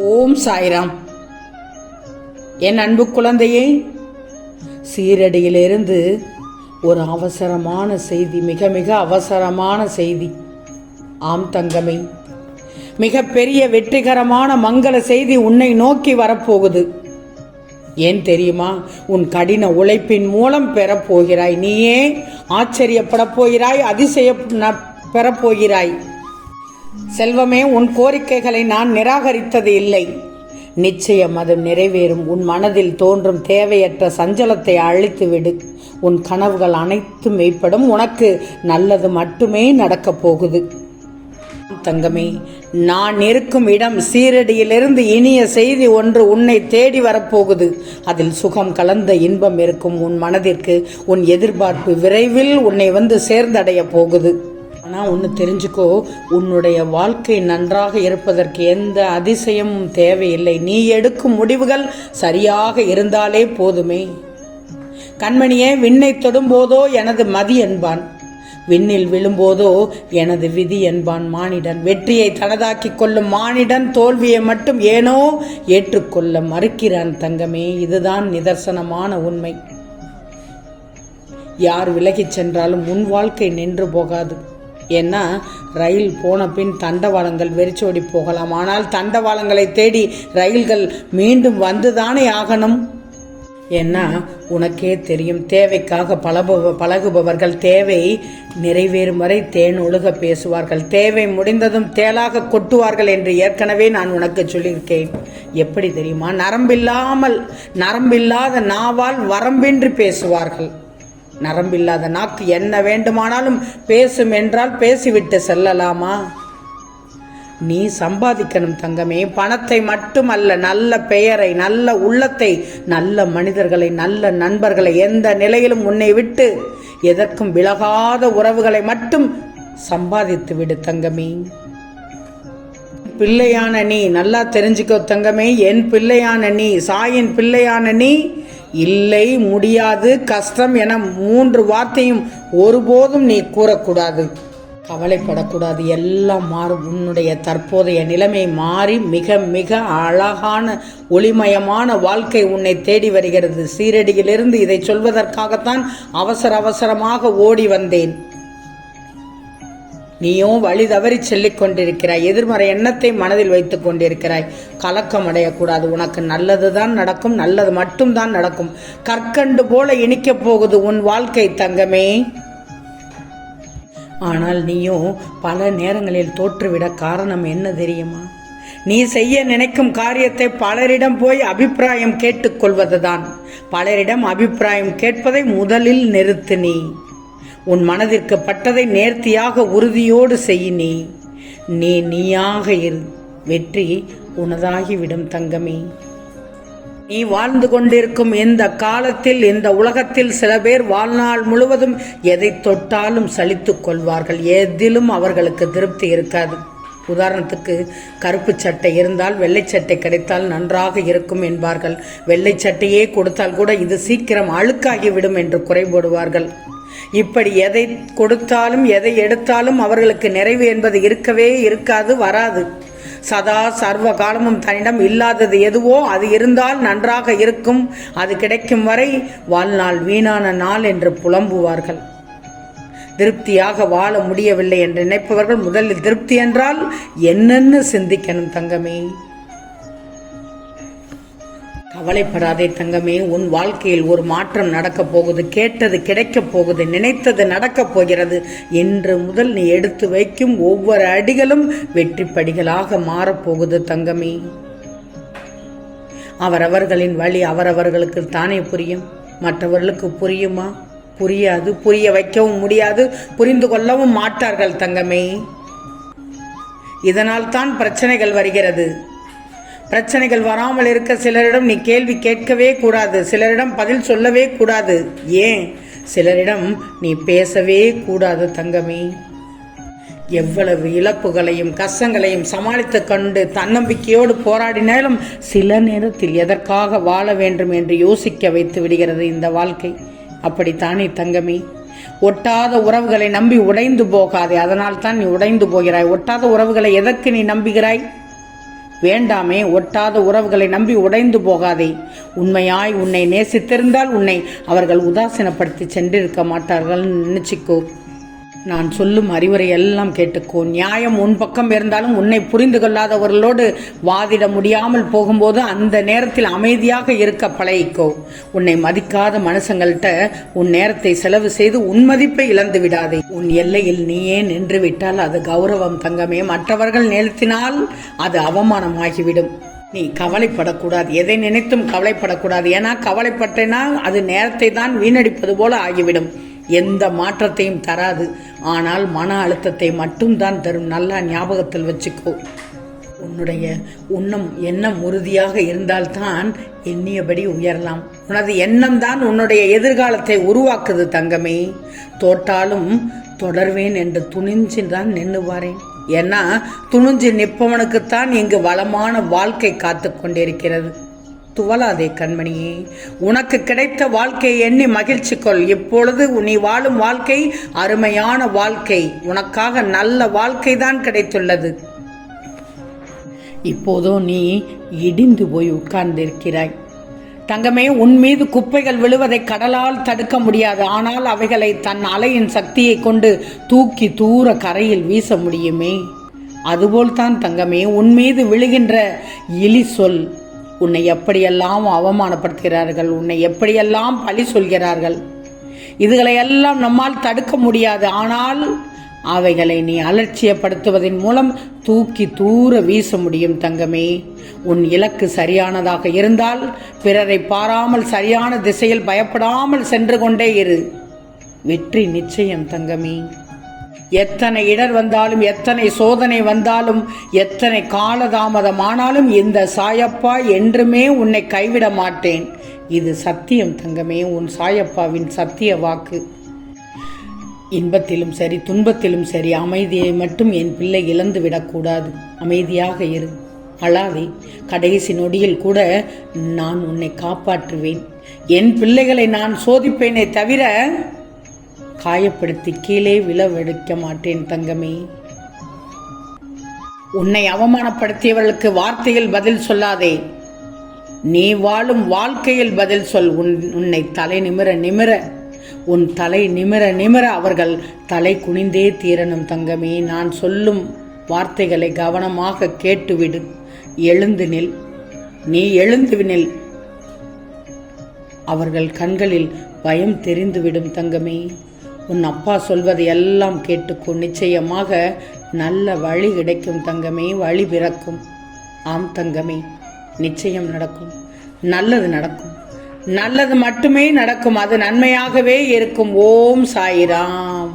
ஓம் சாய்ராம். என் அன்பு குழந்தையே சீரடியிலிருந்து ஒரு அவசரமான செய்தி மிக மிக அவசரமான செய்தி. ஆம் தங்கமே மிகப்பெரிய வெற்றிகரமான மங்கள செய்தி உன்னை நோக்கி வரப்போகுது. ஏன் தெரியுமா? உன் கடின உழைப்பின் மூலம் பெறப்போகிறாய். நீயே ஆச்சரியப்பட போகிறாய் அதிசய பெறப்போகிறாய். செல்வமே உன் கோரிக்கைகளை நான் நிராகரித்தது இல்லை. நிச்சயம் அது நிறைவேறும். உன் மனதில் தோன்றும் தேவையற்ற சஞ்சலத்தை அழித்துவிடு உன் கனவுகள் அனைத்தும் மெய்ப்படும். உனக்கு நல்லது மட்டுமே நடக்கப் போகுது. தங்கமே நான் இருக்கும் இடம் சீரடியிலிருந்து இனிய செய்தி ஒன்று உன்னை தேடி வரப்போகுது. அதில் சுகம் கலந்த இன்பம் இருக்கும் உன் மனதிற்கு. உன் எதிர்பார்ப்பு விரைவில் உன்னை வந்து சேர்ந்தடைய போகுது. ஆனால் ஒன்று தெரிஞ்சுக்கோ உன்னுடைய வாழ்க்கை நன்றாக இருப்பதற்கு எந்த அதிசயமும் தேவையில்லை. நீ எடுக்கும் முடிவுகள் சரியாக இருந்தாலே போதுமே. கண்மணியே விண்ணை தொடும்போதோ எனது மதி என்பான். விண்ணில் விழும்போதோ எனது விதி என்பான் மானிடன். வெற்றியை தனதாக்கிக் கொள்ளும் மானிடன் தோல்வியை மட்டும் ஏனோ ஏற்றுக்கொள்ள மறுக்கிறான் தங்கமே. இதுதான் நிதர்சனமான உண்மை. யார் விலகிச் சென்றாலும் உன் வாழ்க்கை நின்று போகாது. ஏன்னா ரயில் போன பின் தண்டவாளங்கள் வெறிச்சோடி போகலாம். ஆனால் தண்டவாளங்களை தேடி ரயில்கள் மீண்டும் வந்துதானே ஆகணும்? ஏன்னா உனக்கே தெரியும் தேவைக்காக பழகுப பழகுபவர்கள் தேவை நிறைவேறும் வரை தேன் ஒழுக பேசுவார்கள். தேவை முடிந்ததும் தேலாக கொட்டுவார்கள் என்று ஏற்கனவே நான் உனக்கு சொல்லியிருக்கேன். எப்படி தெரியுமா? நரம்பில்லாமல் நரம்பில்லாத நாவால் வரம்பின்றி பேசுவார்கள். நரம்பில்லாத நாக்கு என்ன வேண்டுமானாலும் பேசும் என்றால் பேசிவிட்டு செல்லலாமா? நீ சம்பாதிக்கணும் தங்கமே. பணத்தை மட்டுமல்ல நல்ல பெயரை நல்ல உள்ளத்தை நல்ல மனிதர்களை நல்ல நண்பர்களை எந்த நிலையிலும் உன்னை விட்டு எதற்கும் விலகாத உறவுகளை மட்டும் சம்பாதித்து விடு தங்கமே. பிள்ளையான நீ நல்லா தெரிஞ்சுக்கோ தங்கமே. என் பிள்ளையான நீ சாயின் பிள்ளையான நீ இல்லை முடியாது கஷ்டம் என மூன்று வார்த்தையும் ஒருபோதும் நீ கூறக்கூடாது. கவலைப்படக்கூடாது. எல்லாம் மாறும். உன்னுடைய தற்போதைய நிலைமை மாறி மிக மிக அழகான ஒளிமயமான வாழ்க்கை உன்னை தேடி வருகிறது. சீரடியிலிருந்து இதை சொல்வதற்காகத்தான் அவசர அவசரமாக ஓடி வந்தேன். நீயோ வழி தவறி செல்லிக் கொண்டிருக்கிறாய். எதிர்மறை எண்ணத்தை மனதில் வைத்துக் கொண்டிருக்கிறாய். கலக்கம் அடையக்கூடாது. உனக்கு நல்லதுதான் நடக்கும் நல்லது மட்டும்தான் நடக்கும். கற்கண்டு போல இனிக்கப் போகுது உன் வாழ்க்கை தங்கமே. ஆனால் நீயும் பல நேரங்களில் தோற்றுவிட காரணம் என்ன தெரியுமா? நீ செய்ய நினைக்கும் காரியத்தை பலரிடம் போய் அபிப்பிராயம் கேட்டுக்கொள்வதுதான் பலரிடம் அபிப்பிராயம் கேட்பதை முதலில் நிறுத்து நீ. உன் மனதிற்கு பட்டதை நேர்த்தியாக உறுதியோடு செய் நீ. நீ நீயாக இரு. வெற்றி உனதாகிவிடும் தங்கமே. நீ வாழ்ந்து கொண்டிருக்கும் இந்த காலத்தில் இந்த உலகத்தில் சில பேர் வாழ்நாள் முழுவதும் எதை தொட்டாலும் சலித்துக் கொள்வார்கள். எதிலும் அவர்களுக்கு திருப்தி இருக்காது. உதாரணத்துக்கு கருப்பு சட்டை இருந்தால் வெள்ளை சட்டை கிடைத்தால் நன்றாக இருக்கும் என்பார்கள். வெள்ளை சட்டையே கொடுத்தால் கூட இது சீக்கிரம் அழுக்காகிவிடும் என்று குறைபடுவார்கள் இப்படி எதை கொடுத்தாலும் எதை எடுத்தாலும் அவர்களுக்கு நிறைவு என்பது இருக்கவே இருக்காது வராது. சதா சர்வ காலமும் தன்னிடம் இல்லாதது எதுவோ அது இருந்தால் நன்றாக இருக்கும். அது கிடைக்கும் வரை வாழ்நாள் வீணான நாள் என்று புலம்புவார்கள். திருப்தியாக வாழ முடியவில்லை என்று நினைப்பவர்கள் முதலில் திருப்தி என்றால் என்னென்னு சிந்திக்கணும் தங்கமே. கவலைப்படாதே தங்கமே உன் வாழ்க்கையில் ஒரு மாற்றம் நடக்கப் போகுது கேட்டது கிடைக்கப் போகுது நினைத்தது நடக்கப் போகிறது. என்று முதல் நீ எடுத்து வைக்கும் ஒவ்வொரு அடிகளும் வெற்றி படிகளாக மாறப்போகுது தங்கமே. அவரவர்களின் வழி அவரவர்களுக்கு தானே புரியும். மற்றவர்களுக்கு புரியுமா? புரியாது. புரிய வைக்கவும் முடியாது. புரிந்து கொள்ளவும் மாட்டார்கள் தங்கமே. இதனால் தான் பிரச்சனைகள் வருகிறது. பிரச்சனைகள் வராமல் இருக்க சிலரிடம் நீ கேள்வி கேட்கவே கூடாது சிலரிடம் பதில் சொல்லவே கூடாது. ஏன்? சிலரிடம் நீ பேசவே கூடாது தங்கமே. எவ்வளவு இழப்புகளையும் கஷ்டங்களையும் சமாளித்து கண்டு தன்னம்பிக்கையோடு போராடினாலும் சில நேரத்தில் எதற்காக வாழ வேண்டும் என்று யோசிக்க வைத்து விடுகிறது இந்த வாழ்க்கை. அப்படித்தானே தங்கமே? ஒட்டாத உறவுகளை நம்பி உடைந்து போகாதே அதனால் தான் நீ உடைந்து போகிறாய். ஒட்டாத உறவுகளை எதற்கு நீ நம்புகிறாய்? வேண்டாமே ஒட்டாத உறவுகளை நம்பி உடைந்து போகாதே. உண்மையாய் உன்னை நேசித்திருந்தால் உன்னை அவர்கள் உதாசீனப்படுத்தி சென்றிருக்க மாட்டார்கள். நினைச்சிக்கோ. நான் சொல்லும் அறிவுரை எல்லாம் கேட்டுக்கோ. நியாயம் உன் பக்கம் இருந்தாலும் உன்னை புரிந்து கொள்ளாதவர்களோடு வாதிட முடியாமல் போகும்போது அந்த நேரத்தில் அமைதியாக இருக்க பழகிக்கோ. உன்னை மதிக்காத மனுஷங்கள்கிட்ட உன் நேரத்தை செலவு செய்து உன் மதிப்பை இழந்து விடாதே. உன் எல்லையில் நீயே நின்று விட்டால் அது கௌரவம் தங்கமே. மற்றவர்கள் நிறுத்தினால் அது அவமானமாகிவிடும். நீ கவலைப்படக்கூடாது. எதை நினைத்தும் கவலைப்படக்கூடாது. ஏன்னா கவலைப்பட்டேன்னா அது நேரத்தை தான் வீணடிப்பது போல ஆகிவிடும். எந்த மாற்றத்தையும் தராது. ஆனால் மன அழுத்தத்தை மட்டும்தான் தரும். நல்லா ஞாபகத்தில் வச்சுக்கோ. உன்னுடைய உன்னம் எண்ணம் உறுதியாக இருந்தால்தான் எண்ணியபடி உயரலாம். உனது எண்ணம் தான் உன்னுடைய எதிர்காலத்தை உருவாக்குது தங்கமே. தோட்டாலும் தொடர்வேன் என்று துணிஞ்சு தான் நின்று வாரேன் ஏன்னா துணிஞ்சு நிற்பவனுக்குத்தான் இங்கு வளமான வாழ்க்கை காத்து கொண்டிருக்கிறது. துவலாதே கண்மணியே. உனக்கு கிடைத்த வாழ்க்கையை எண்ணி மகிழ்ச்சி கொள் இப்பொழுது நீ வாழும் வாழ்க்கை அருமையான வாழ்க்கை. உனக்காக நல்ல வாழ்க்கை தான் கிடைத்துள்ளது. இப்போதோ நீ இடிந்து போய் உட்கார்ந்திருக்கிறாய். தங்கமே உன் மீது குப்பைகள் விழுவதை கடலால் தடுக்க முடியாது. ஆனால் அவைகளை தன் அலையின் சக்தியை கொண்டு தூக்கி தூர கரையில் வீச முடியுமே? அதுபோல்தான் தங்கமே உன் மீது விழுகின்ற இலி சொல் உன்னை எப்படியெல்லாம் அவமானப்படுத்துகிறார்கள் உன்னை எப்படியெல்லாம் பழி சொல்கிறார்கள். இதுகளை எல்லாம் நம்மால் தடுக்க முடியாது. ஆனால் அவைகளை நீ அலட்சியப்படுத்துவதன் மூலம் தூக்கி தூர வீச முடியும் தங்கமே. உன் இலக்கு சரியானதாக இருந்தால் பிறரை பாராமல் சரியான திசையில் பயப்படாமல் சென்று கொண்டே இரு. வெற்றி நிச்சயம் தங்கமே. எத்தனை இடர் வந்தாலும் எத்தனை சோதனை வந்தாலும் எத்தனை காலதாமதமானாலும் இந்த சாயப்பா என்றுமே உன்னை கைவிட மாட்டேன். இது சத்தியம் தங்கமே உன் சாயப்பாவின் சத்திய வாக்கு. இன்பத்திலும் சரி துன்பத்திலும் சரி அமைதியை மட்டும் என் பிள்ளை இழந்து விடக்கூடாது. அமைதியாக இரு. அழாதே கடைசி நொடியில் கூட நான் உன்னை காப்பாற்றுவேன். என் பிள்ளைகளை நான் சோதிப்பேனே தவிர காயப்படுத்தி கீழே விழவெடுக்க மாட்டேன் தங்கமே. உன்னை அவமானப்படுத்தியவர்களுக்கு வார்த்தையில் பதில் சொல்லாதே. நீ வாழும் வாழ்க்கையில் பதில் சொல். உன் உன்னை தலை நிமிர நிமிர உன் தலை நிமிர நிமிர அவர்கள் தலை குனிந்தே தீரணும் தங்கமே. நான் சொல்லும் வார்த்தைகளை கவனமாக கேட்டுவிடு. எழுந்து நில். நீ எழுந்து நில். அவர்கள் கண்களில் பயம் தெரிந்துவிடும் தங்கமே. உன் அப்பா சொல்வதை எல்லாம் கேட்டுக்கோ நிச்சயமாக நல்ல வழி கிடைக்கும் தங்கமே வழி பிறக்கும். ஆம் தங்கமே நிச்சயம் நடக்கும். நல்லது நடக்கும். நல்லது மட்டுமே நடக்கும். அது நன்மையாகவே இருக்கும். ஓம் சாயிராம்.